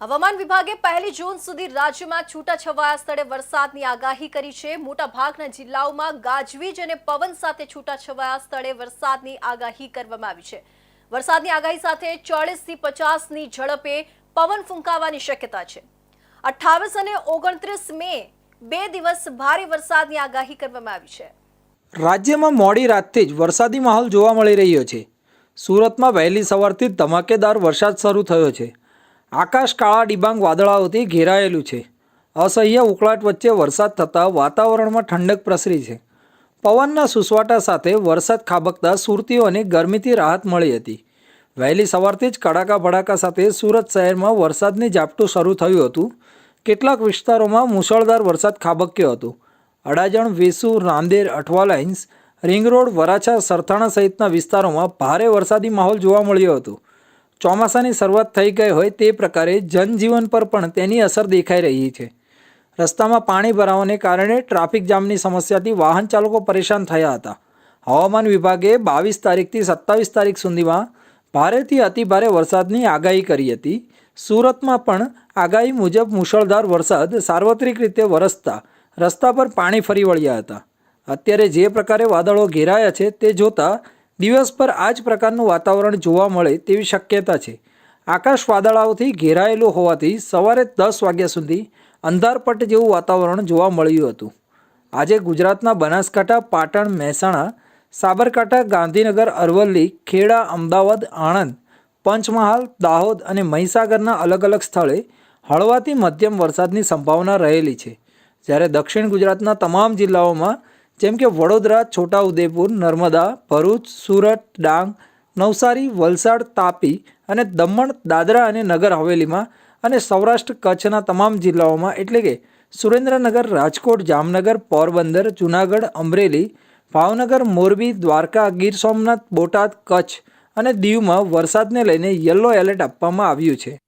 હવામાન વિભાગે પહેલી જૂન સુધી રાજ્યમાં છૂટાછવાયા સ્થળે વરસાદની આગાહી કરી છે. મોટાભાગના જિલ્લાઓમાં ગાજવીજ અને પવન સાથે છૂટાછવાયા સ્થળે વરસાદની આગાહી કરવામાં આવી છે. વરસાદની આગાહી સાથે ચોળીસથી પચાસની ઝડપે પવન ફૂંકાવાની શક્યતા છે. અઠ્ઠાવીસ અને ઓગણત્રીસ મે બે દિવસ ભારે વરસાદની આગાહી કરવામાં આવી છે. રાજ્યમાં મોડી રાતથી જ વરસાદી માહોલ જોવા મળી રહ્યો છે. સુરતમાં વહેલી સવારથી ધમાકેદાર વરસાદ શરૂ થયો છે. આકાશ કાળા ડિબાંગ વાદળાઓથી ઘેરાયેલું છે. અસહ્ય ઉકળાટ વચ્ચે વરસાદ થતાં વાતાવરણમાં ઠંડક પ્રસરી છે. પવનના સુસવાટા સાથે વરસાદ ખાબકતા સુરતીઓને ગરમીથી રાહત મળી હતી. વહેલી સવારથી જ કડાકા ભડાકા સાથે સુરત શહેરમાં વરસાદની ઝાપટું શરૂ થયું હતું. કેટલાક વિસ્તારોમાં મુશળધાર વરસાદ ખાબક્યો હતો. Adajan, Vesu, Rander, Athwa lines ring road Varachha, Sarthana સહિતના વિસ્તારોમાં ભારે વરસાદી માહોલ જોવા મળ્યો હતો. ચોમાસાની શરૂઆત થઈ ગઈ હોય તે પ્રકારે જનજીવન પર પણ તેની અસર દેખાઈ રહી છે. રસ્તામાં પાણી ભરાવાને કારણે ટ્રાફિક જામની સમસ્યાથી વાહન ચાલકો પરેશાન થયા હતા. હવામાન વિભાગે બાવીસ તારીખથી સત્તાવીસ તારીખ સુધીમાં ભારેથી અતિભારે વરસાદની આગાહી કરી હતી. સુરતમાં પણ આગાહી મુજબ મુશળધાર વરસાદ સાર્વત્રિક રીતે વરસતા રસ્તા પર પાણી ફરી વળ્યા હતા. અત્યારે જે પ્રકારે વાદળો ઘેરાયા છે તે જોતાં દિવસ પર આ જ પ્રકારનું વાતાવરણ જોવા મળે તેવી શક્યતા છે. આકાશ વાદળાઓથી ઘેરાયેલું હોવાથી સવારે દસ વાગ્યા સુધી અંધારપટ જેવું વાતાવરણ જોવા મળ્યું હતું. આજે ગુજરાતના બનાસકાંઠા, પાટણ, મહેસાણા, સાબરકાંઠા, ગાંધીનગર, અરવલ્લી, ખેડા, અમદાવાદ, આણંદ, પંચમહાલ, દાહોદ અને મહીસાગરના અલગ અલગ સ્થળે હળવાથી મધ્યમ વરસાદની સંભાવના રહેલી છે. જ્યારે દક્ષિણ ગુજરાતના તમામ જિલ્લાઓમાં જેમ કે વડોદરા, છોટાઉદેપુર, નર્મદા, ભરૂચ, સુરત, ડાંગ, નવસારી, વલસાડ, તાપી અને દમણ, દાદરા અને નગર હવેલીમાં અને સૌરાષ્ટ્ર કચ્છના તમામ જિલ્લાઓમાં એટલે કે સુરેન્દ્રનગર, રાજકોટ, જામનગર, પોરબંદર, જૂનાગઢ, અમરેલી, ભાવનગર, મોરબી, દ્વારકા, ગીર સોમનાથ, બોટાદ, કચ્છ અને દીવમાં વરસાદને લઈને યલો એલર્ટ આપવામાં આવ્યું છે.